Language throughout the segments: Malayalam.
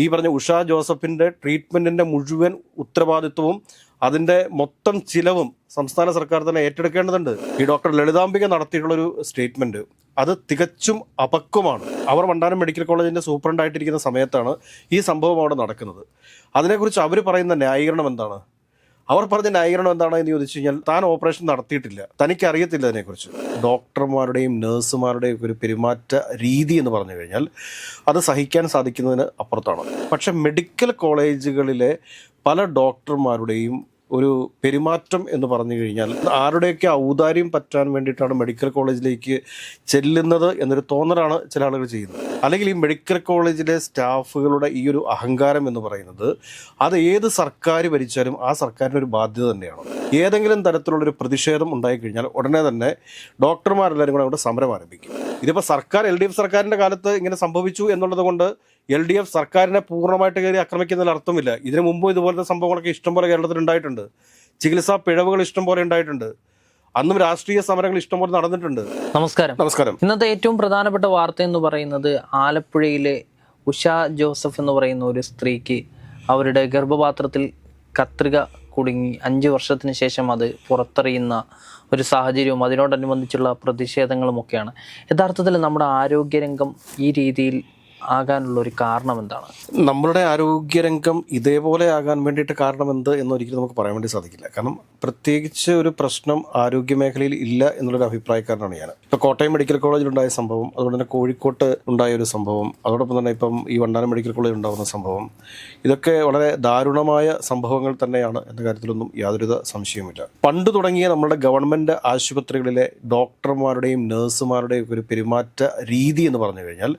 ഈ പറഞ്ഞ ഉഷ ജോസഫിന്റെ ട്രീറ്റ്മെന്റിന്റെ മുഴുവൻ ഉത്തരവാദിത്വവും അതിന്റെ മൊത്തം ചിലവും സംസ്ഥാന സർക്കാർ തന്നെ ഏറ്റെടുക്കേണ്ടതുണ്ട്. ഈ ഡോക്ടർ ലളിതാംബിക നടത്തിയിട്ടുള്ള ഒരു സ്റ്റേറ്റ്മെന്റ് അത് തികച്ചും അപക്വമാണ്. അവർ വണ്ടാനം മെഡിക്കൽ കോളേജിന്റെ സൂപ്രണ്ടായിട്ടിരിക്കുന്ന സമയത്താണ് ഈ സംഭവം അവിടെ നടക്കുന്നത്. അതിനെക്കുറിച്ച് അവർ പറയുന്ന ന്യായീകരണം എന്താണ്? അവർ പറഞ്ഞ ന്യായീകരണം എന്താണ് എന്ന് ചോദിച്ചു കഴിഞ്ഞാൽ താൻ ഓപ്പറേഷൻ നടത്തിയിട്ടില്ല. തനിക്ക് അറിയത്തില്ല അതിനെക്കുറിച്ച്. ഡോക്ടർമാരുടെയും നഴ്സുമാരുടെയും ഒരു പെരുമാറ്റ രീതി എന്ന് പറഞ്ഞു കഴിഞ്ഞാൽ അത് സഹിക്കാൻ സാധിക്കുന്നതിന് അപ്പുറത്താണ്. പക്ഷെ മെഡിക്കൽ കോളേജുകളിലെ പല ഡോക്ടർമാരുടെയും ഒരു പെരുമാറ്റം എന്ന് പറഞ്ഞു കഴിഞ്ഞാൽ ആരുടെയൊക്കെ ഔദാര്യം പറ്റാൻ വേണ്ടിയിട്ടാണ് മെഡിക്കൽ കോളേജിലേക്ക് ചെല്ലുന്നത് എന്നൊരു തോന്നലാണ് ചില ആളുകൾ ചെയ്യുന്നത്. അല്ലെങ്കിൽ ഈ മെഡിക്കൽ കോളേജിലെ സ്റ്റാഫുകളുടെ ഈ ഒരു അഹങ്കാരം എന്ന് പറയുന്നത് അത് ഏത് സർക്കാർ ഭരിച്ചാലും ആ സർക്കാരിന്റെ ഒരു ബാധ്യത തന്നെയാണ്. ഏതെങ്കിലും തരത്തിലുള്ളൊരു പ്രതിഷേധം ഉണ്ടായിക്കഴിഞ്ഞാൽ ഉടനെ തന്നെ ഡോക്ടർമാരെല്ലാവരും കൂടെ അവിടെ സമരം ആരംഭിക്കും. ഇതിപ്പോൾ സർക്കാർ എൽ ഡി എഫ് സർക്കാരിന്റെ കാലത്ത് ഇങ്ങനെ സംഭവിച്ചു എന്നുള്ളത് കൊണ്ട് എൽ ഡി എഫ് സർക്കാരിനെ പൂർണമായിട്ട് കയറി ആക്രമിക്കുന്നതിൽ അർത്ഥമില്ല. ഇതിനു മുമ്പ് ഇതുപോലത്തെ സംഭവങ്ങളൊക്കെ ഇഷ്ടംപോലെ കേരളത്തിൽ ഉണ്ടായിട്ടുണ്ട് ചികിത്സാ പിഴവുകൾ ഇഷ്ടംപോലെ ഉണ്ടായിട്ടുണ്ട്. അന്നും രാഷ്ട്രീയ സമരങ്ങൾ ഇഷ്ടംപോലെ നടന്നിട്ടുണ്ട്. നമസ്കാരം. നമസ്കാരം. ഇന്നത്തെ ഏറ്റവും പ്രധാനപ്പെട്ട വാർത്ത എന്ന് പറയുന്നത് ആലപ്പുഴയിലെ ഉഷ ജോസഫ് എന്ന് പറയുന്ന ഒരു സ്ത്രീക്ക് അവരുടെ ഗർഭപാത്രത്തിൽ കത്രിക കുടുങ്ങി അഞ്ച് വർഷത്തിന് ശേഷം അത് പുറത്തറിയുന്ന ഒരു സാഹചര്യവും അതിനോടനുബന്ധിച്ചുള്ള പ്രതിഷേധങ്ങളുമൊക്കെയാണ്. യഥാർത്ഥത്തിൽ നമ്മുടെ ആരോഗ്യരംഗം ഈ രീതിയിൽ ആകാനുള്ള ഒരു കാരണം എന്താണ് നമ്മളുടെ ആരോഗ്യരംഗം ഇതേപോലെ ആകാൻ വേണ്ടിയിട്ട് കാരണം എന്ത് എന്നൊരിക്കലും നമുക്ക് പറയാൻ വേണ്ടി സാധിക്കില്ല. കാരണം പ്രത്യേകിച്ച് ഒരു പ്രശ്നം ആരോഗ്യ മേഖലയിൽ ഇല്ല എന്നുള്ളൊരു അഭിപ്രായക്കാരനാണ് ഞാൻ. ഇപ്പോൾ കോട്ടയം മെഡിക്കൽ കോളേജിൽ ഉണ്ടായ സംഭവം അതുകൊണ്ട് തന്നെ കോഴിക്കോട്ട് ഉണ്ടായ ഒരു സംഭവം അതോടൊപ്പം തന്നെ ഇപ്പം ഈ വണ്ടാനം മെഡിക്കൽ കോളേജിൽ ഉണ്ടാകുന്ന സംഭവം ഇതൊക്കെ വളരെ ദാരുണമായ സംഭവങ്ങൾ തന്നെയാണ് എന്ന കാര്യത്തിലൊന്നും യാതൊരുവിധ സംശയവുമില്ല. പണ്ട് തുടങ്ങിയ നമ്മുടെ ഗവൺമെന്റ് ആശുപത്രികളിലെ ഡോക്ടർമാരുടെയും നഴ്സുമാരുടെയും ഒരു പെരുമാറ്റ രീതി എന്ന് പറഞ്ഞു കഴിഞ്ഞാൽ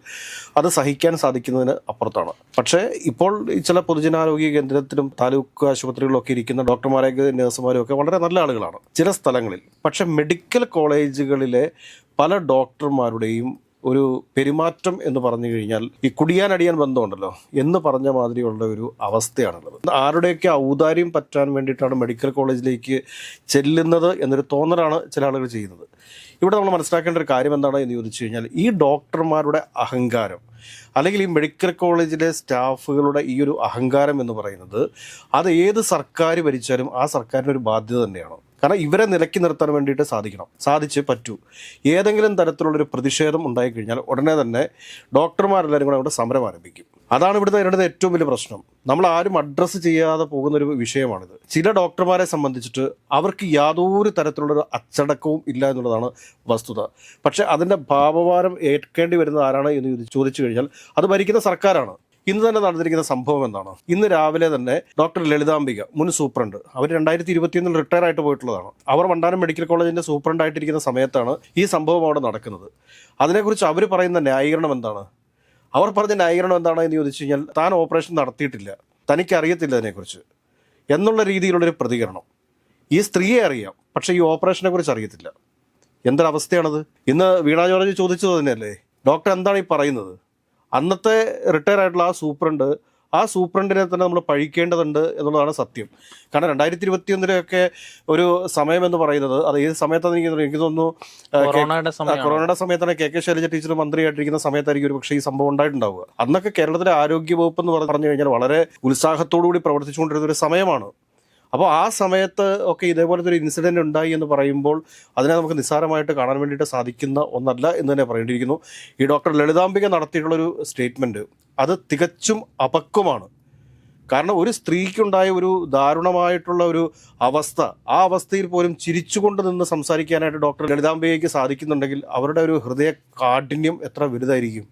അത് സഹിക്കാൻ സാധിക്കുന്നതിന് അപ്പുറത്താണ്. പക്ഷേ ഇപ്പോൾ ചില പൊതുജനാരോഗ്യ കേന്ദ്രത്തിലും താലൂക്ക് ആശുപത്രികളിലൊക്കെ ഇരിക്കുന്ന ഡോക്ടർമാരെയൊക്കെ നഴ്സുമാരും ഒക്കെ വളരെ നല്ല ആളുകളാണ്. ചില സ്ഥലങ്ങളിൽ. പക്ഷേ മെഡിക്കൽ കോളേജുകളിലെ പല ഡോക്ടർമാരുടെയും ഒരു പെരുമാറ്റം എന്ന് പറഞ്ഞു കഴിഞ്ഞാൽ ഈ കുടിയാനടിയാൻ ബന്ധമുണ്ടല്ലോ എന്ന് പറഞ്ഞ മാതിരിയുള്ള ഒരു അവസ്ഥയാണുള്ളത്. ആരുടെയൊക്കെ ഔദാര്യം പറ്റാൻ വേണ്ടിയിട്ടാണ് മെഡിക്കൽ കോളേജിലേക്ക് ചെല്ലുന്നത് എന്നൊരു തോന്നലാണ് ചില ആളുകൾ ചെയ്യുന്നത്. ഇവിടെ നമ്മൾ മനസ്സിലാക്കേണ്ട ഒരു കാര്യം എന്താണ് എന്ന് ചോദിച്ചു കഴിഞ്ഞാൽ ഈ ഡോക്ടർമാരുടെ അഹങ്കാരം അല്ലെങ്കിൽ ഈ മെഡിക്കൽ കോളേജിലെ സ്റ്റാഫുകളുടെ ഈ ഒരു അഹങ്കാരം എന്ന് പറയുന്നത് അത് ഏത് സർക്കാർ ഭരിച്ചാലും ആ സർക്കാരിന്റെ ഒരു ബാധ്യത തന്നെയാണ്? കാരണം ഇവരെ നിലയ്ക്ക് നിർത്താൻ വേണ്ടിയിട്ട് സാധിക്കണം. സാധിച്ച് പറ്റൂ. ഏതെങ്കിലും തരത്തിലുള്ളൊരു പ്രതിഷേധം ഉണ്ടായിക്കഴിഞ്ഞാൽ ഉടനെ തന്നെ ഡോക്ടർമാരെല്ലാവരും കൂടെ അവിടെ സമരം ആരംഭിക്കും. അതാണ് ഇവിടുത്തെ നേരിടുന്ന ഏറ്റവും വലിയ പ്രശ്നം. നമ്മൾ ആരും അഡ്രസ്സ് ചെയ്യാതെ പോകുന്ന ഒരു വിഷയമാണിത്. ചില ഡോക്ടർമാരെ സംബന്ധിച്ചിട്ട് അവർക്ക് യാതൊരു തരത്തിലുള്ളൊരു അച്ചടക്കവും ഇല്ല എന്നുള്ളതാണ് വസ്തുത. പക്ഷേ അതിന്റെ ഭാവഭാരം ഏൽക്കേണ്ടി വരുന്നത് ആരാണ് എന്ന് ചോദിച്ചു കഴിഞ്ഞാൽ അത് ഭരിക്കുന്ന സർക്കാരാണ്. ഇന്ന് തന്നെ നടന്നിരിക്കുന്ന സംഭവം എന്താണ്? ഇന്ന് രാവിലെ തന്നെ ഡോക്ടർ ലളിതാംബിക മുൻ സൂപ്രണ്ട് അവർ രണ്ടായിരത്തി ഇരുപത്തിയൊന്നിൽ റിട്ടയർ ആയിട്ട് പോയിട്ടുള്ളതാണ്. അവർ വണ്ടാനം മെഡിക്കൽ കോളേജിന്റെ സൂപ്രണ്ട് ആയിട്ടിരിക്കുന്ന സമയത്താണ് ഈ സംഭവം അവിടെ നടക്കുന്നത്. അതിനെക്കുറിച്ച് അവർ പറയുന്ന ന്യായീകരണം എന്താണ്? അവർ പറഞ്ഞ ന്യായീകരണം എന്താണ് എന്ന് ചോദിച്ചു കഴിഞ്ഞാൽ താൻ ഓപ്പറേഷൻ നടത്തിയിട്ടില്ല. തനിക്കറിയത്തില്ല അതിനെക്കുറിച്ച്. എന്നുള്ള രീതിയിലുള്ളൊരു പ്രതികരണം. ഈ സ്ത്രീയെ അറിയാം പക്ഷേ ഈ ഓപ്പറേഷനെ കുറിച്ച് അറിയത്തില്ല. എന്തൊരവസ്ഥയാണത്? ഇന്ന് വീണ ജോർജ് ചോദിച്ചത് തന്നെയല്ലേ? ഡോക്ടർ എന്താണ് ഈ പറയുന്നത്? അന്നത്തെ റിട്ടയർ ആയിട്ടുള്ള ആ സൂപ്രണ്ട് ആ സൂപ്രണ്ടിനെ തന്നെ നമ്മൾ പഴിക്കേണ്ടതുണ്ട് എന്നുള്ളതാണ് സത്യം. കാരണം രണ്ടായിരത്തി ഇരുപത്തി ഒന്നിലൊക്കെ ഒരു സമയം എന്ന് പറയുന്നത് അത് ഏത് സമയത്താണ് എനിക്ക് തോന്നുന്നു- എനിക്ക് തോന്നുന്നു കൊറോണയുടെ സമയത്താണ് കെ കെ ശൈലജ ടീച്ചർ മന്ത്രിയായിട്ടിരിക്കുന്ന സമയത്തായിരിക്കും ഒരു പക്ഷേ ഈ സംഭവം ഉണ്ടായിട്ടുണ്ടാവുക. അന്നൊക്കെ കേരളത്തിലെ ആരോഗ്യ വകുപ്പ് എന്ന് പറഞ്ഞു കഴിഞ്ഞാൽ വളരെ ഉത്സാഹത്തോടു കൂടി പ്രവർത്തിച്ചുകൊണ്ടിരുന്ന ഒരു സമയമാണ്. അപ്പോൾ ആ സമയത്ത് ഒക്കെ ഇതേപോലത്തെ ഒരു ഇൻസിഡന്റ് ഉണ്ടായി എന്ന് പറയുമ്പോൾ അതിനെ നമുക്ക് നിസ്സാരമായിട്ട് കാണാൻ വേണ്ടിയിട്ട് സാധിക്കുന്ന ഒന്നല്ല എന്ന് തന്നെ പറയേണ്ടിയിരിക്കുന്നു. ഈ ഡോക്ടർ ലളിതാംബിക നടത്തിയിട്ടുള്ള ഒരു സ്റ്റേറ്റ്മെന്റ് അത് തികച്ചും അപക്വമാണ്. കാരണം ഒരു സ്ത്രീക്കുണ്ടായ ഒരു ദാരുണമായിട്ടുള്ള ഒരു അവസ്ഥ ആ അവസ്ഥയിൽ പോലും ചിരിച്ചുകൊണ്ട് നിന്ന് സംസാരിക്കാനായിട്ട് ഡോക്ടർ ലളിതാംബികയ്ക്ക് സാധിക്കുന്നുണ്ടെങ്കിൽ അവരുടെ ഒരു ഹൃദയ കാഠിന്യം എത്ര വലുതായിരിക്കും.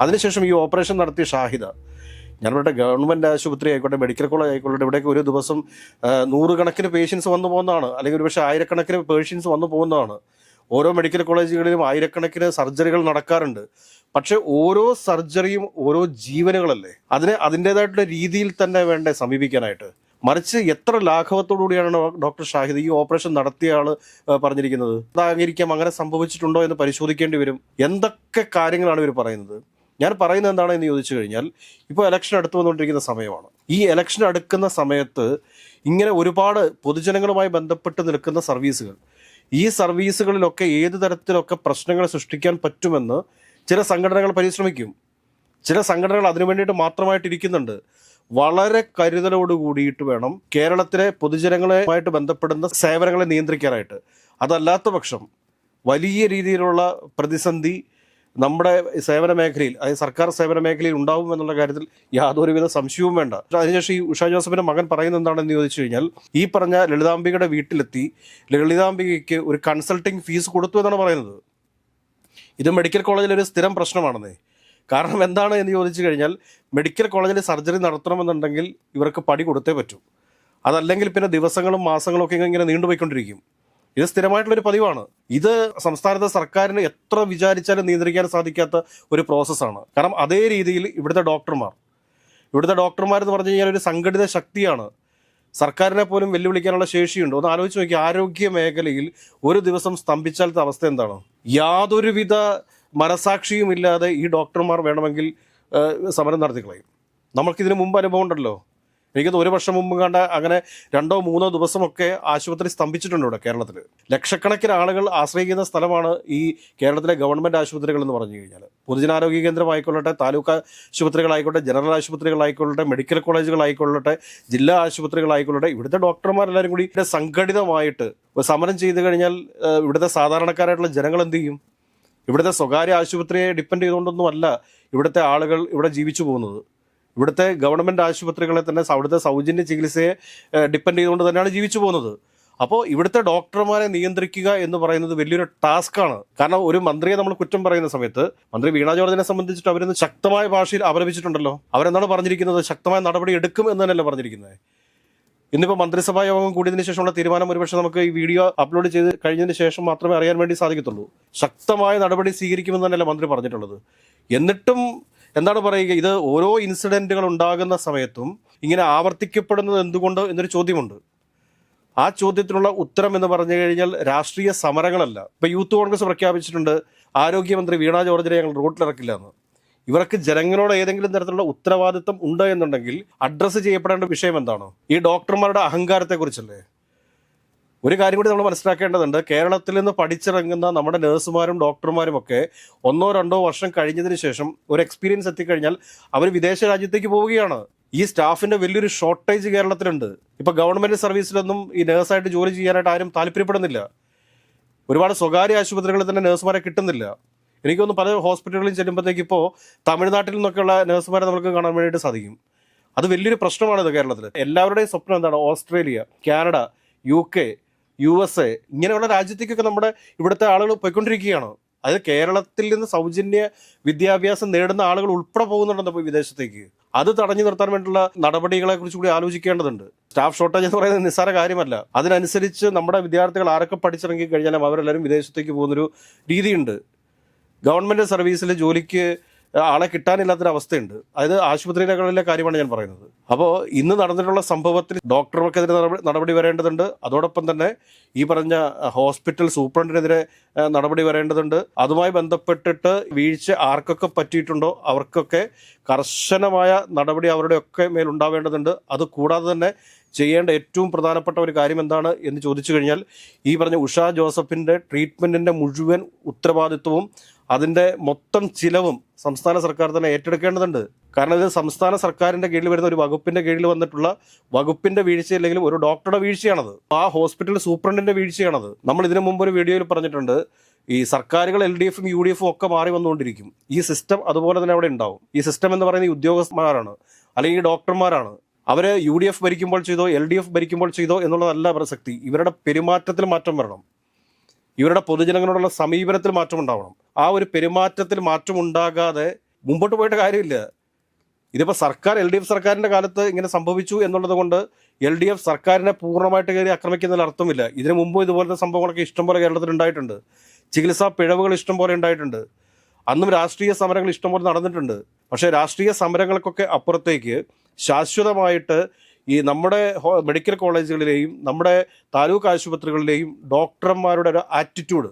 അതിനുശേഷം ഈ ഓപ്പറേഷൻ നടത്തിയ ഷാഹിദ ഞങ്ങളുടെ ഗവൺമെന്റ് ആശുപത്രി ആയിക്കോട്ടെ മെഡിക്കൽ കോളേജ് ആയിക്കോട്ടെ ഇവിടേക്ക് ഒരു ദിവസം നൂറുകണക്കിന് പേഷ്യൻസ് വന്നു പോകുന്നതാണ്. അല്ലെങ്കിൽ ഒരുപക്ഷെ ആയിരക്കണക്കിന് പേഷ്യൻസ് വന്നു പോകുന്നതാണ്. ഓരോ മെഡിക്കൽ കോളേജുകളിലും ആയിരക്കണക്കിന് സർജറികൾ നടക്കാറുണ്ട്. പക്ഷെ ഓരോ സർജറിയും ഓരോ ജീവനുകളല്ലേ? അതിനെ അതിന്റെതായിട്ടുള്ള രീതിയിൽ തന്നെ വേണ്ടേ സമീപിക്കാനായിട്ട്? മറിച്ച് എത്ര ലാഘവത്തോടു കൂടിയാണ് ഡോക്ടർ ഷാഹിദ് ഈ ഓപ്പറേഷൻ നടത്തിയ ആൾ പറഞ്ഞിരിക്കുന്നത്? അതായിരിക്കാം അങ്ങനെ സംഭവിച്ചിട്ടുണ്ടോ എന്ന് പരിശോധിക്കേണ്ടി വരും. എന്തൊക്കെ കാര്യങ്ങളാണ് ഇവർ പറയുന്നത്? ഞാൻ പറയുന്നത് എന്താണ് എന്ന് ചോദിച്ചു കഴിഞ്ഞാൽ ഇപ്പോൾ ഇലക്ഷൻ അടുത്ത് വന്നുകൊണ്ടിരിക്കുന്ന സമയമാണ്. ഈ ഇലക്ഷൻ അടുക്കുന്ന സമയത്ത് ഇങ്ങനെ ഒരുപാട് പൊതുജനങ്ങളുമായി ബന്ധപ്പെട്ട് നിൽക്കുന്ന സർവീസുകൾ ഈ സർവീസുകളിലൊക്കെ ഏത് തരത്തിലൊക്കെ പ്രശ്നങ്ങൾ സൃഷ്ടിക്കാൻ പറ്റുമെന്ന് ചില സംഘടനകൾ പരിശ്രമിക്കും. ചില സംഘടനകൾ അതിനു വേണ്ടിയിട്ട് മാത്രമായിട്ട് ഇരിക്കുന്നുണ്ട്. വളരെ കരുതലോട് കൂടിയിട്ട് വേണം കേരളത്തിലെ പൊതുജനങ്ങളുമായിട്ട് ബന്ധപ്പെടുന്ന സേവനങ്ങളെ നിയന്ത്രിക്കാനായിട്ട്. അതല്ലാത്ത പക്ഷം വലിയ രീതിയിലുള്ള പ്രതിസന്ധി നമ്മുടെ സേവന മേഖലയിൽ അതായത് സർക്കാർ സേവന മേഖലയിൽ ഉണ്ടാവും എന്നുള്ള കാര്യത്തിൽ യാതൊരുവിധ സംശയവും വേണ്ട. അതിനുശേഷം ഈ ഉഷാ ജോസഫിന്റെ മകൻ പറയുന്നത് എന്താണെന്ന് ചോദിച്ചു കഴിഞ്ഞാൽ ഈ പറഞ്ഞ ലളിതാംബികയുടെ വീട്ടിലെത്തി ലളിതാംബികയ്ക്ക് ഒരു കൺസൾട്ടിങ് ഫീസ് കൊടുത്തു എന്നാണ് പറയുന്നത്. ഇത് മെഡിക്കൽ കോളേജിൽ ഒരു സ്ഥിരം പ്രശ്നമാണെന്നേ. കാരണം എന്താണ് എന്ന് ചോദിച്ചു കഴിഞ്ഞാൽ മെഡിക്കൽ കോളേജിൽ സർജറി നടത്തണമെന്നുണ്ടെങ്കിൽ ഇവർക്ക് പടി കൊടുത്തേ പറ്റൂ. അതല്ലെങ്കിൽ പിന്നെ ദിവസങ്ങളും മാസങ്ങളും ഒക്കെ ഇങ്ങനെ നീണ്ടുപോയിക്കൊണ്ടിരിക്കും. ഇത് സ്ഥിരമായിട്ടുള്ളൊരു പതിവാണ്. ഇത് സംസ്ഥാനത്തെ സർക്കാരിന് എത്ര വിചാരിച്ചാലും നിയന്ത്രിക്കാൻ സാധിക്കാത്ത ഒരു പ്രോസസ്സാണ്. കാരണം അതേ രീതിയിൽ ഇവിടുത്തെ ഡോക്ടർമാർ ഇവിടുത്തെ ഡോക്ടർമാർ എന്ന് പറഞ്ഞു കഴിഞ്ഞാൽ ഒരു സംഘടിത ശക്തിയാണ്. സർക്കാരിനെ പോലും വെല്ലുവിളിക്കാനുള്ള ശേഷിയുണ്ട്. ഒന്ന് ആലോചിച്ച് നോക്കി ആരോഗ്യ മേഖലയിൽ ഒരു ദിവസം സ്തംഭിച്ചാലത്തെ അവസ്ഥ എന്താണ്? യാതൊരുവിധ മനസാക്ഷിയും ഇല്ലാതെ ഈ ഡോക്ടർമാർ വേണമെങ്കിൽ സമരം നടത്തിക്കളയും. നമ്മൾക്കിതിന് മുമ്പ് അനുഭവം ഉണ്ടല്ലോ. എനിക്കത് ഒരു വർഷം മുമ്പ് കണ്ട അങ്ങനെ രണ്ടോ മൂന്നോ ദിവസമൊക്കെ ആശുപത്രി സ്തംഭിച്ചിട്ടുണ്ട് ഇവിടെ കേരളത്തിൽ ലക്ഷക്കണക്കിന് ആളുകൾ ആശ്രയിക്കുന്ന സ്ഥലമാണ് ഈ കേരളത്തിലെ ഗവൺമെന്റ് ആശുപത്രികൾ എന്ന് പറഞ്ഞു കഴിഞ്ഞാൽ പൊതുജനാരോഗ്യ കേന്ദ്രമായിക്കൊള്ളട്ടെ താലൂക്ക് ആശുപത്രികളായിക്കോട്ടെ ജനറൽ ആശുപത്രികളായിക്കൊള്ളട്ടെ മെഡിക്കൽ കോളേജുകളായിക്കൊള്ളട്ടെ ജില്ലാ ആശുപത്രികളായിക്കൊള്ളട്ടെ ഇവിടുത്തെ ഡോക്ടർമാരെല്ലാവരും കൂടി ഇവിടെ സംഘടിതമായിട്ട് സമരം ചെയ്തു കഴിഞ്ഞാൽ ഇവിടുത്തെ സാധാരണക്കാരായിട്ടുള്ള ജനങ്ങൾ എന്ത് ചെയ്യും? ഇവിടുത്തെ സ്വകാര്യ ആശുപത്രിയെ ഡിപ്പെൻഡ് ചെയ്തുകൊണ്ടൊന്നുമല്ല ഇവിടുത്തെ ആളുകൾ ഇവിടെ ജീവിച്ചു പോകുന്നത്. ഇവിടുത്തെ ഗവൺമെന്റ് ആശുപത്രികളെ തന്നെ അവിടുത്തെ സൗജന്യ ചികിത്സയെ ഡിപ്പെൻഡ് ചെയ്തുകൊണ്ട് തന്നെയാണ് ജീവിച്ചു പോകുന്നത്. അപ്പോൾ ഇവിടുത്തെ ഡോക്ടർമാരെ നിയന്ത്രിക്കുക എന്ന് പറയുന്നത് വലിയൊരു ടാസ്ക്കാണ് കാരണം ഒരു മന്ത്രിയെ നമ്മൾ കുറ്റം പറയുന്ന സമയത്ത് മന്ത്രി വീണ ജോർജിനെ സംബന്ധിച്ചിട്ട് അവരിന്ന് ശക്തമായ ഭാഷയിൽ അപലപിച്ചിട്ടുണ്ടല്ലോ. അവരെന്താണ് പറഞ്ഞിരിക്കുന്നത്? ശക്തമായ നടപടി എടുക്കും എന്ന് തന്നെയല്ലേ പറഞ്ഞിരിക്കുന്നത്. ഇന്നിപ്പോൾ മന്ത്രിസഭാ യോഗം കൂടിയതിന് ശേഷമുള്ള തീരുമാനം ഒരുപക്ഷെ നമുക്ക് ഈ വീഡിയോ അപ്ലോഡ് ചെയ്ത് കഴിഞ്ഞതിന് ശേഷം മാത്രമേ അറിയാൻ വേണ്ടി സാധിക്കത്തുള്ളൂ. ശക്തമായ നടപടി സ്വീകരിക്കുമെന്ന് തന്നെയല്ലേ മന്ത്രി പറഞ്ഞിട്ടുള്ളത്. എന്നിട്ടും എന്താണ് പറയുക ഇത് ഓരോ ഇൻസിഡന്റുകൾ ഉണ്ടാകുന്ന സമയത്തും ഇങ്ങനെ ആവർത്തിക്കപ്പെടുന്നത് എന്തുകൊണ്ട് എന്നൊരു ചോദ്യമുണ്ട്. ആ ചോദ്യത്തിനുള്ള ഉത്തരം എന്ന് പറഞ്ഞു കഴിഞ്ഞാൽ രാഷ്ട്രീയ സമരങ്ങളല്ല. ഇപ്പൊ യൂത്ത് കോൺഗ്രസ് പ്രഖ്യാപിച്ചിട്ടുണ്ട് ആരോഗ്യമന്ത്രി വീണ ജോർജിനെ ഞങ്ങൾ റോട്ടിലിറക്കില്ല എന്ന്. ഇവർക്ക് ജനങ്ങളോട് ഏതെങ്കിലും തരത്തിലുള്ള ഉത്തരവാദിത്വം ഉണ്ട് എന്നുണ്ടെങ്കിൽ അഡ്രസ്സ് ചെയ്യപ്പെടേണ്ട വിഷയം എന്താണോ? ഈ ഡോക്ടർമാരുടെ അഹങ്കാരത്തെ കുറിച്ചല്ലേ ഒരു കാര്യം കൂടി നമ്മൾ മനസ്സിലാക്കേണ്ടതുണ്ട്. കേരളത്തിൽ നിന്ന് പഠിച്ചിറങ്ങുന്ന നമ്മുടെ നഴ്സുമാരും ഡോക്ടർമാരും ഒക്കെ ഒന്നോ രണ്ടോ വർഷം കഴിഞ്ഞതിന് ശേഷം ഒരു എക്സ്പീരിയൻസ് എത്തിക്കഴിഞ്ഞാൽ അവർ വിദേശ രാജ്യത്തേക്ക് പോവുകയാണ്. ഈ സ്റ്റാഫിന്റെ വലിയൊരു ഷോർട്ടേജ് കേരളത്തിലുണ്ട്. ഇപ്പൊ ഗവൺമെന്റ് സർവീസിലൊന്നും ഈ നഴ്സായിട്ട് ജോലി ചെയ്യാനായിട്ട് ആരും താല്പര്യപ്പെടുന്നില്ല. ഒരുപാട് സ്വകാര്യ ആശുപത്രികളിൽ തന്നെ നഴ്സുമാരെ കിട്ടുന്നില്ല. എനിക്കൊന്ന് പല ഹോസ്പിറ്റലുകളിൽ ചെല്ലുമ്പോഴത്തേക്ക് ഇപ്പോൾ തമിഴ്നാട്ടിൽ നിന്നൊക്കെയുള്ള നഴ്സുമാരെ നമുക്ക് കാണാൻ വേണ്ടിയിട്ട് സാധിക്കും. അത് വലിയൊരു പ്രശ്നമാണിത് കേരളത്തിൽ എല്ലാവരുടെയും സ്വപ്നം എന്താണ്? Australia Canada U K U S A ഇങ്ങനെയുള്ള രാജ്യത്തേക്കൊക്കെ നമ്മുടെ ഇവിടുത്തെ ആളുകൾ പോയിക്കൊണ്ടിരിക്കുകയാണ്. അത് കേരളത്തിൽ നിന്ന് സൗജന്യ വിദ്യാഭ്യാസം നേടുന്ന ആളുകൾ ഉൾപ്പെടെ പോകുന്നുണ്ടെന്ന് വിദേശത്തേക്ക്. അത് തടഞ്ഞു നിർത്താൻ വേണ്ടിയുള്ള നടപടികളെ കുറിച്ച് കൂടി ആലോചിക്കേണ്ടതുണ്ട്. സ്റ്റാഫ് ഷോർട്ടേജ് എന്ന് പറയുന്നത് നിസ്സാര കാര്യമല്ല. അതിനനുസരിച്ച് നമ്മുടെ വിദ്യാർത്ഥികൾ ആരൊക്കെ പഠിച്ചിറങ്ങി കഴിഞ്ഞാലും അവരെല്ലാവരും വിദേശത്തേക്ക് പോകുന്നൊരു രീതിയുണ്ട്. ഗവൺമെന്റ് സർവീസിൽ ജോലിക്ക് ആളെ കിട്ടാനില്ലാത്തൊരവസ്ഥയുണ്ട്. അതായത് ആശുപത്രികളിലെ കാര്യമാണ് ഞാൻ പറയുന്നത്. അപ്പോൾ ഇന്ന് നടന്നിട്ടുള്ള സംഭവത്തിൽ ഡോക്ടർക്കെതിരെ നടപടി- നടപടി വരേണ്ടതുണ്ട്. അതോടൊപ്പം തന്നെ ഈ പറഞ്ഞ ഹോസ്പിറ്റൽ സൂപ്രണ്ടിനെതിരെ നടപടി വരേണ്ടതുണ്ട്. അതുമായി ബന്ധപ്പെട്ടിട്ട് വീഴ്ച ആർക്കൊക്കെ പറ്റിയിട്ടുണ്ടോ അവർക്കൊക്കെ കർശനമായ നടപടി അവരുടെയൊക്കെ മേലുണ്ടാവേണ്ടതുണ്ട് അത് കൂടാതെ തന്നെ ചെയ്യേണ്ട ഏറ്റവും പ്രധാനപ്പെട്ട ഒരു കാര്യം എന്താണ് എന്ന് ചോദിച്ചു കഴിഞ്ഞാൽ ഈ പറഞ്ഞ ഉഷാ ജോസഫിന്റെ ട്രീറ്റ്മെന്റിന്റെ മുഴുവൻ ഉത്തരവാദിത്വവും അതിന്റെ മൊത്തം ചിലവും സംസ്ഥാന സർക്കാർ തന്നെ ഏറ്റെടുക്കേണ്ടതുണ്ട്. കാരണം ഇത് സംസ്ഥാന സർക്കാരിന്റെ കീഴിൽ വരുന്ന ഒരു വകുപ്പിന്റെ കീഴിൽ വന്നിട്ടുള്ള വകുപ്പിന്റെ വീഴ്ചയില്ലെങ്കിലും ഒരു ഡോക്ടറുടെ വീഴ്ചയാണത്. ആ ഹോസ്പിറ്റൽ സൂപ്രണ്ടിന്റെ വീഴ്ചയാണത്. നമ്മൾ ഇതിനു മുമ്പ് ഒരു വീഡിയോയിൽ പറഞ്ഞിട്ടുണ്ട് ഈ സർക്കാരുകൾ എൽ ഡി എഫും യു ഡി എഫും ഒക്കെ മാറി വന്നുകൊണ്ടിരിക്കും. ഈ സിസ്റ്റം അതുപോലെ തന്നെ അവിടെ ഉണ്ടാവും. ഈ സിസ്റ്റം എന്ന് പറയുന്നത് ഈ ഉദ്യോഗസ്ഥന്മാരാണ് അല്ലെങ്കിൽ ഡോക്ടർമാരാണ്. അവർ യു ഡി എഫ് ഭരിക്കുമ്പോൾ ചെയ്തോ എൽ ഡി എഫ് ഭരിക്കുമ്പോൾ ചെയ്തോ എന്നുള്ളതല്ല പ്രസക്തി. ഇവരുടെ പെരുമാറ്റത്തിൽ മാറ്റം വരണം. ഇവരുടെ പൊതുജനങ്ങളോടുള്ള സമീപനത്തിൽ മാറ്റം ഉണ്ടാവണം ആ ഒരു പെരുമാറ്റത്തിൽ മാറ്റം ഉണ്ടാകാതെ മുമ്പോട്ട് പോയിട്ട് കാര്യമില്ല. ഇതിപ്പോൾ സർക്കാർ എൽ ഡി എഫ് സർക്കാരിന്റെ കാലത്ത് ഇങ്ങനെ സംഭവിച്ചു എന്നുള്ളത് കൊണ്ട് എൽ ഡി എഫ് സർക്കാരിനെ പൂർണമായിട്ട് കയറി ആക്രമിക്കുന്നതിൽ അർത്ഥമില്ല. ഇതിനു മുമ്പ് ഇതുപോലത്തെ സംഭവങ്ങളൊക്കെ ഇഷ്ടംപോലെ കേരളത്തിൽ ഉണ്ടായിട്ടുണ്ട്. ചികിത്സാ പിഴവുകൾ ഇഷ്ടംപോലെ ഉണ്ടായിട്ടുണ്ട്. അന്നും രാഷ്ട്രീയ സമരങ്ങൾ ഇഷ്ടംപോലെ നടന്നിട്ടുണ്ട്. പക്ഷേ രാഷ്ട്രീയ സമരങ്ങൾക്കൊക്കെ അപ്പുറത്തേക്ക് ശാശ്വതമായിട്ട് ഈ നമ്മുടെ മെഡിക്കൽ കോളേജുകളിലെയും നമ്മുടെ താലൂക്ക് ആശുപത്രികളിലെയും ഡോക്ടർമാരുടെ ഒരു ആറ്റിറ്റ്യൂഡ്.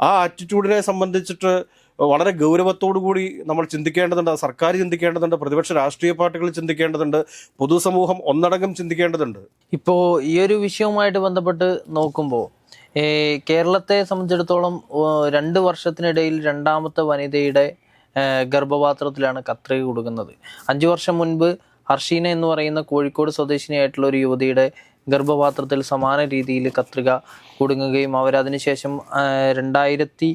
ആ ആറ്റിറ്റ്യൂഡിനെ സംബന്ധിച്ചിട്ട് വളരെ ഗൗരവത്തോടു കൂടി നമ്മൾ ചിന്തിക്കേണ്ടതുണ്ട് സർക്കാർ ചിന്തിക്കേണ്ടതുണ്ട് പ്രതിപക്ഷ രാഷ്ട്രീയ പാർട്ടികൾ ചിന്തിക്കേണ്ടതുണ്ട് പൊതുസമൂഹം ഒന്നടങ്കം ചിന്തിക്കേണ്ടതുണ്ട്. ഇപ്പോൾ ഈ ഒരു വിഷയവുമായിട്ട് ബന്ധപ്പെട്ട് നോക്കുമ്പോൾ കേരളത്തെ സംബന്ധിച്ചിടത്തോളം രണ്ട് വർഷത്തിനിടയിൽ രണ്ടാമത്തെ വനിതയുടെ ഗർഭപാത്രത്തിലാണ് കത്രിക കൊടുക്കുന്നത്. അഞ്ചു വർഷം മുൻപ് ഹർഷീന എന്ന് പറയുന്ന കോഴിക്കോട് സ്വദേശിനിയായിട്ടുള്ള ഒരു യുവതിയുടെ ഗർഭപാത്രത്തിൽ സമാന രീതിയിൽ കത്രിക കുടുങ്ങുകയും അവരതിനുശേഷം അതിനുശേഷം രണ്ടായിരത്തി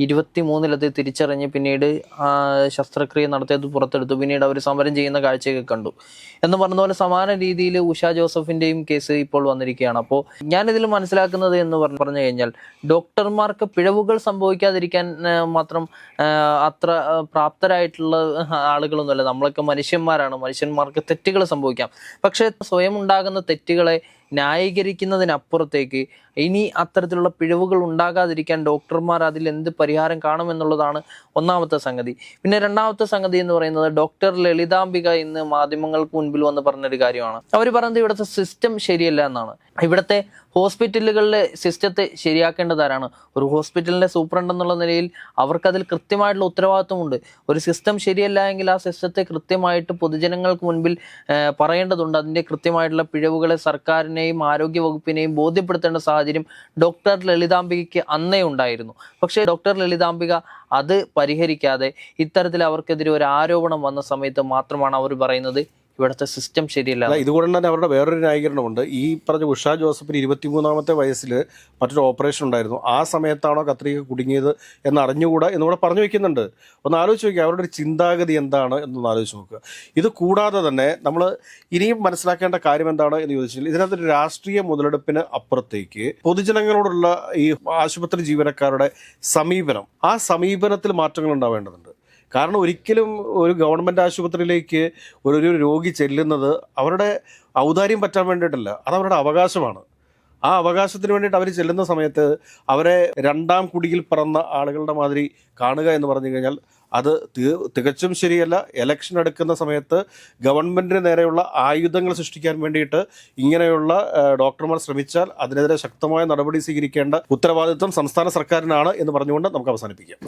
ഇരുപത്തി മൂന്നിലത് തിരിച്ചറിഞ്ഞ് പിന്നീട് ശസ്ത്രക്രിയ നടത്തിയത് പുറത്തെടുത്തു. പിന്നീട് അവർ സമരം ചെയ്യുന്ന കാഴ്ചയൊക്കെ കണ്ടു. എന്ന് പറഞ്ഞ പോലെ സമാന രീതിയിൽ ഉഷ ജോസഫിന്റെയും കേസ് ഇപ്പോൾ വന്നിരിക്കുകയാണ്. അപ്പോൾ ഞാനിതിൽ മനസ്സിലാക്കുന്നത് എന്ന് പറഞ്ഞു പറഞ്ഞു കഴിഞ്ഞാൽ ഡോക്ടർമാർക്ക് പിഴവുകൾ സംഭവിക്കാതിരിക്കാൻ മാത്രം അത്ര പ്രാപ്തരായിട്ടുള്ള ആളുകളൊന്നുമല്ല. നമ്മളൊക്കെ മനുഷ്യന്മാരാണ്. മനുഷ്യന്മാർക്ക് തെറ്റുകൾ സംഭവിക്കാം. പക്ഷേ സ്വയം ഉണ്ടാകുന്ന തെറ്റുകളെ ന്യായീകരിക്കുന്നതിനപ്പുറത്തേക്ക് ഇനി അത്തരത്തിലുള്ള പിഴവുകൾ ഉണ്ടാകാതിരിക്കാൻ ഡോക്ടർമാർ അതിൽ എന്ത് പരിഹാരം കാണുമെന്നുള്ളതാണ് ഒന്നാമത്തെ സംഗതി. പിന്നെ രണ്ടാമത്തെ സംഗതി എന്ന് പറയുന്നത് ഡോക്ടർ ലളിതാംബിക ഇന്ന് മാധ്യമങ്ങൾക്ക് മുൻപിൽ വന്ന് പറഞ്ഞൊരു കാര്യമാണ്. അവർ പറയുന്നത് ഇവിടുത്തെ സിസ്റ്റം ശരിയല്ല എന്നാണ്. ഇവിടുത്തെ ഹോസ്പിറ്റലുകളിലെ സിസ്റ്റത്തെ ശരിയാക്കേണ്ടതാരാണ്? ഒരു ഹോസ്പിറ്റലിന്റെ സൂപ്രണ്ട് എന്നുള്ള നിലയിൽ അവർക്കതിൽ കൃത്യമായിട്ടുള്ള ഉത്തരവാദിത്വമുണ്ട്. ഒരു സിസ്റ്റം ശരിയല്ല എങ്കിൽ ആ സിസ്റ്റത്തെ കൃത്യമായിട്ട് പൊതുജനങ്ങൾക്ക് മുൻപിൽ പറയേണ്ടതുണ്ട്. അതിന്റെ കൃത്യമായിട്ടുള്ള പിഴവുകളെ സർക്കാരിനെയും ആരോഗ്യ വകുപ്പിനെയും ബോധ്യപ്പെടുത്തേണ്ട സാഹചര്യം ഡോക്ടർ ലളിതാംബികയ്ക്ക് അന്നേ ഉണ്ടായിരുന്നു. പക്ഷേ ഡോക്ടർ ലളിതാംബിക അത് പരിഹരിക്കാതെ ഇത്തരത്തിൽ അവർക്കെതിരെ ഒരു ആരോപണം വന്ന സമയത്ത് മാത്രമാണ് അവർ പറയുന്നത്. ഇവിടുത്തെ സിസ്റ്റം ശരിയല്ല. ഇതുകൊണ്ട് തന്നെ അവരുടെ വേറൊരു ന്യായീകരണമുണ്ട്. ഈ പറഞ്ഞ ഉഷ ജോസഫിന് ഇരുപത്തിമൂന്നാമത്തെ വയസ്സിൽ മറ്റൊരു ഓപ്പറേഷൻ ഉണ്ടായിരുന്നു. ആ സമയത്താണോ കത്രിക കുടുങ്ങിയത് എന്ന് അറിഞ്ഞുകൂടാ പറഞ്ഞു വെക്കുന്നുണ്ട്. ഒന്ന് ആലോചിച്ച് നോക്കുക അവരുടെ ഒരു ചിന്താഗതി എന്താണ് എന്നൊന്ന് ആലോചിച്ച് നോക്കുക. ഇത് കൂടാതെ തന്നെ നമ്മൾ ഇനിയും മനസ്സിലാക്കേണ്ട കാര്യം എന്താണ് എന്ന് ചോദിച്ചാൽ ഇതിനകത്ത് രാഷ്ട്രീയ മുതലെടുപ്പിന് അപ്പുറത്തേക്ക് പൊതുജനങ്ങളോടുള്ള ഈ ആശുപത്രി ജീവനക്കാരുടെ സമീപനം. ആ സമീപനത്തിൽ മാറ്റങ്ങൾ ഉണ്ടാവേണ്ടതുണ്ട്. കാരണം ഒരിക്കലും ഒരു ഗവൺമെന്റ് ആശുപത്രിയിലേക്ക് ഒരു രോഗി ചെല്ലുന്നത് അവരുടെ ഔദാര്യം പറ്റാൻ വേണ്ടിയിട്ടല്ല. അത് അവരുടെ അവകാശമാണ്. ആ അവകാശത്തിന് വേണ്ടിയിട്ട് അവർ ചെല്ലുന്ന സമയത്ത് അവരെ രണ്ടാം കുടിയിൽ പറന്ന ആളുകളുടെ മാതിരി കാണുക എന്ന് പറഞ്ഞു കഴിഞ്ഞാൽ അത് തികച്ചും ശരിയല്ല. എലക്ഷൻ എടുക്കുന്ന സമയത്ത് ഗവൺമെന്റിന് നേരെയുള്ള ആയുധങ്ങൾ സൃഷ്ടിക്കാൻ വേണ്ടിയിട്ട് ഇങ്ങനെയുള്ള ഡോക്ടർമാർ ശ്രമിച്ചാൽ അതിനെതിരെ ശക്തമായ നടപടി സ്വീകരിക്കേണ്ട ഉത്തരവാദിത്വം സംസ്ഥാന സർക്കാരിനാണ് എന്ന് പറഞ്ഞുകൊണ്ട് നമുക്ക് അവസാനിപ്പിക്കാം.